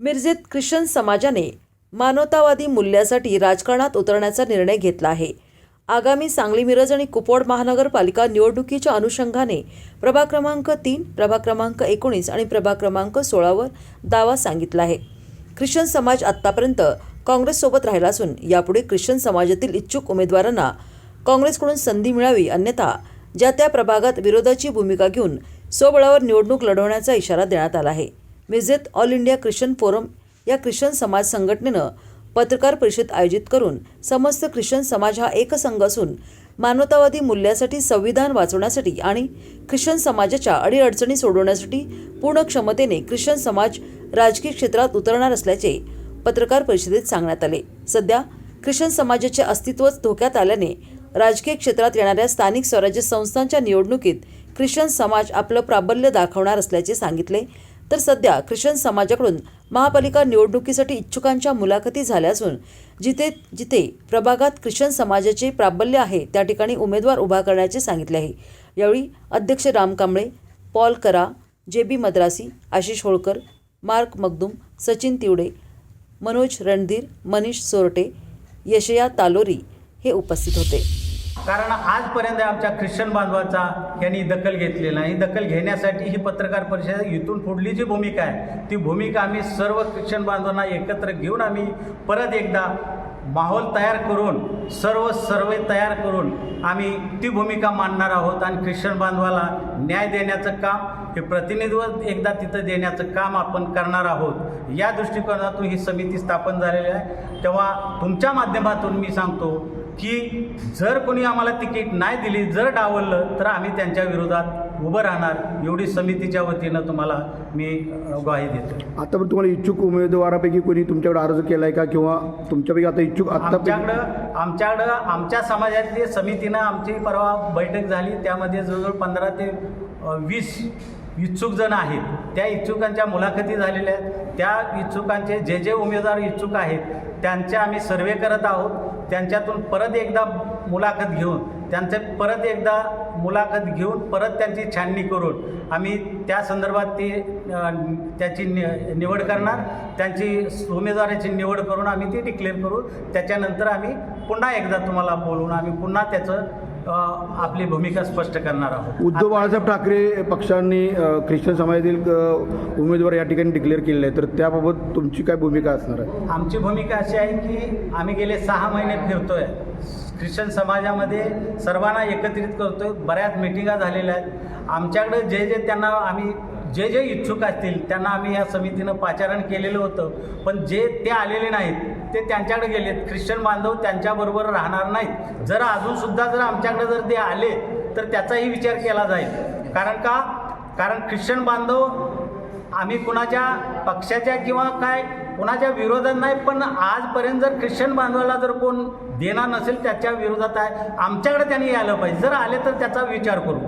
मिरजेत Christian समाजाने मानवतावादी मूल्यासाठी राजकारणात उतरण्याचा निर्णय घेतला आहे. आगामी सांगली मिरज आणि कुपवाड महानगरपालिका निवडणुकीच्या अनुषंगाने प्रभाग क्रमांक तीन प्रभाग क्रमांक एकोणीस आणि प्रभाग क्रमांक सोळावर दावा सांगितला आहे. ख्रिश्चन समाज आत्तापर्यंत काँग्रेससोबत राहिला असून यापुढे ख्रिश्चन समाजातील इच्छुक उमेदवारांना काँग्रेसकडून संधी मिळावी अन्यथा ज्या त्या प्रभागात विरोधाची भूमिका घेऊन स्वबळावर निवडणूक लढवण्याचा इशारा देण्यात आला आहे. मिरजेत ऑल इंडिया ख्रिश्चन फोरम या ख्रिश्चन समाज संघटनेनं पत्रकार परिषद आयोजित करून समस्त ख्रिश्चन समाज हा एकसंघ असून मानवतावादी मूल्यासाठी संविधान वाचवण्यासाठी आणि ख्रिश्चन समाजाच्या अडीअडचणी सोडवण्यासाठी पूर्ण क्षमतेने ख्रिश्चन समाज राजकीय क्षेत्रात उतरणार असल्याचे पत्रकार परिषदेत सांगण्यात आले. सध्या ख्रिश्चन समाजाचे अस्तित्वच धोक्यात आल्याने राजकीय क्षेत्रात येणाऱ्या स्थानिक स्वराज्य संस्थांच्या निवडणुकीत ख्रिश्चन समाज आपलं प्राबल्य दाखवणार असल्याचे सांगितले. तर सध्या ख्रिश्चन समाजाकडून महापालिका निवडणुकीसाठी इच्छुकांच्या मुलाखती झाल्या असून जिथे जिथे प्रभागात ख्रिश्चन समाजाचे प्राबल्य आहे त्या ठिकाणी उमेदवार उभा करण्याचे सांगितले आहे. यावेळी अध्यक्ष राम कांबळे पॉल करा J B Madrasi Ashish Holkar Mark Magdum Sachin Tiwade Manoj Randhir Manish Sorte Yashaya Talori हे उपस्थित होते. कारण आजपर्यंत आमच्या ख्रिश्चन बांधवाचा यांनी दखल घेतलेली नाही दखल घेण्यासाठी ही पत्रकार परिषद इथून पुढली जी भूमिका आहे ती भूमिका आम्ही सर्व ख्रिश्चन बांधवांना एकत्र घेऊन आम्ही परत एकदा माहोल तयार करून सर्व सर्वे तयार करून आम्ही ती भूमिका मांडणार आहोत आणि ख्रिश्चन बांधवाला न्याय देण्याचं काम हे प्रतिनिधित्व एकदा तिथं देण्याचं काम आपण करणार आहोत. या दृष्टिकोनातून ही समिती स्थापन झालेली आहे. तेव्हा तुमच्या माध्यमातून मी सांगतो की जर कोणी आम्हाला तिकीट नाही दिली जर डावललं तर आम्ही त्यांच्या विरोधात उभं राहणार एवढी समितीच्या वतीनं तुम्हाला मी ग्वाही देतो. आतापर्यंत तुम्हाला इच्छुक उमेदवारापैकी कोणी तुमच्याकडे अर्ज केला आहे का? किंवा तुमच्यापैकी आता इच्छुक आमच्याकडं आमच्याकडं आमच्या समाजातली समितीनं आमची परवा बैठक झाली. त्यामध्ये जवळजवळ पंधरा ते वीस इच्छुक जण आहेत. त्या इच्छुकांच्या मुलाखती झालेल्या आहेत. त्या इच्छुकांचे जे जे उमेदवार इच्छुक आहेत त्यांचे आम्ही सर्वे करत आहोत. त्यांच्यातून परत एकदा मुलाखत घेऊन त्यांचे परत एकदा मुलाखत घेऊन परत त्यांची छाननी करून आम्ही त्या संदर्भात ती त्याची नि निवड करणार. त्यांची उमेदवाराची निवड करून आम्ही ती डिक्लेअर करू. त्याच्यानंतर आम्ही पुन्हा एकदा तुम्हाला बोलवून आम्ही पुन्हा त्याचं आपली भूमिका स्पष्ट करणार आहोत. उद्धव बाळासाहेब ठाकरे पक्षांनी ख्रिश्चन समाजातील उमेदवार या ठिकाणी डिक्लेअर केलेले आहे तर त्याबाबत तुमची काय भूमिका असणार आहे? आमची भूमिका अशी आहे की आम्ही गेले सहा महिने फिरतोय. ख्रिश्चन समाजामध्ये सर्वांना एकत्रित करतोय. बऱ्याच मिटिंगा झालेल्या आहेत. आमच्याकडे जे जे त्यांना आम्ही जे जे इच्छुक असतील त्यांना आम्ही या समितीनं पाचारण केलेलं होतं. पण जे ते आलेले नाहीत ते त्यांच्याकडे गेलेत. ख्रिश्चन बांधव त्यांच्याबरोबर राहणार नाहीत. जर अजूनसुद्धा जर आमच्याकडे जर ते आले तर त्याचाही विचार केला जाईल. कारण का? कारण ख्रिश्चन बांधव आम्ही कुणाच्या पक्षाच्या किंवा काय कुणाच्या विरोधात नाही पण आजपर्यंत जर ख्रिश्चन बांधवाला जर कोण देणार नसेल त्याच्या विरोधात आहे. आमच्याकडे त्यांनी यायला पाहिजे. जर आले तर त्याचा विचार करू.